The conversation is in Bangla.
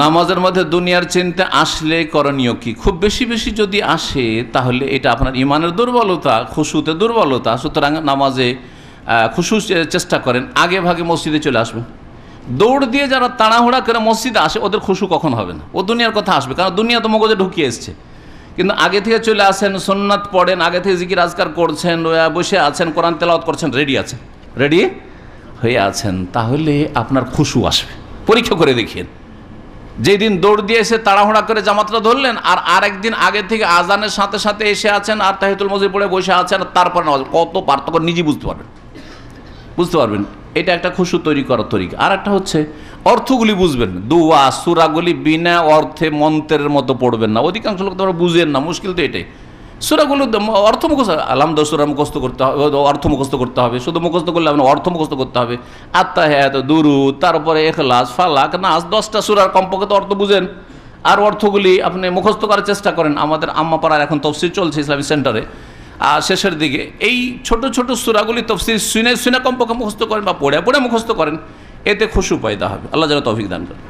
নামাজের মধ্যে দুনিয়ার চিন্তা আসলে করণীয় কি? খুব বেশি বেশি যদি আসে, তাহলে এটা আপনার ইমানের দুর্বলতা, খুশুতে দুর্বলতা। সুতরাং নামাজে খুশু চেষ্টা করেন, আগে ভাগে মসজিদে চলে আসবেন দৌড় দিয়ে যারা তাড়াহুড়া করে মসজিদে আসে, ওদের খুশু কখন হবে না? ও দুনিয়ার কথা আসবে, কারণ দুনিয়া তো মগজে ঢুকিয়ে এসছে। কিন্তু আগে থেকে চলে আসেন সোননাথ পড়েন, আগে থেকে জিকির আজকার করছেন বসে আছেন, কোরআন তেলাওয়াত করছেন, রেডি আছেন। রেডি? হয়ে আছেন, তাহলে আপনার খুশু আসবে। পরীক্ষা করে দেখিয়েন যেদিন দৌড় দিয়ে এসে তাড়াহুড়া করে জামাতটা ধরলেন, আর আরেকদিন আগে থেকে আজানের সাথে সাথে এসে আছেন, আর তাহিতুল মজির পড়ে বসে আছেন, আর তারপর নামাজ। কত পার্থক্য নিজে বুঝতে পারবেন। বুঝতে পারবেন? এটা একটা খুশু তৈরি করার তরিকা। আর একটা হচ্ছে, অর্থগুলি বুঝবেন দুয়া, সুরাগুলি বিনা অর্থে মন্ত্রের মতো পড়বেন না। অধিকাংশ লোক তোমরা বুঝেন না, মুশকিল তো এটাই। সুরাগুলো অর্থ মুখস্থ আলহামদ সুরা মুখস্থ করতে হবে অর্থ মুখস্থ করতে হবে, শুধু মুখস্থ করলে না অর্থ মুখস্থ করতে হবে। আত্মা হ্যাঁ দুরু তারপরে এখলাস ফালাক, নাস, দশটা সুরার কমপক্ষে তো অর্থ বুঝেন। আর অর্থগুলি আপনি মুখস্থ করার চেষ্টা করেন। আমাদের আম্মাপাড়ার এখন তফসিল চলছে ইসলামী সেন্টারে। আর শেষের দিকে এই ছোট ছোট সুরাগুলি তফসির শুনে শুনে কমপক্ষে মুখস্থ করেন বা পড়ে পড়ে মুখস্থ করেন, এতে খুশু পয়দা হবে। আল্লাহ যেন তৌফিক দান করেন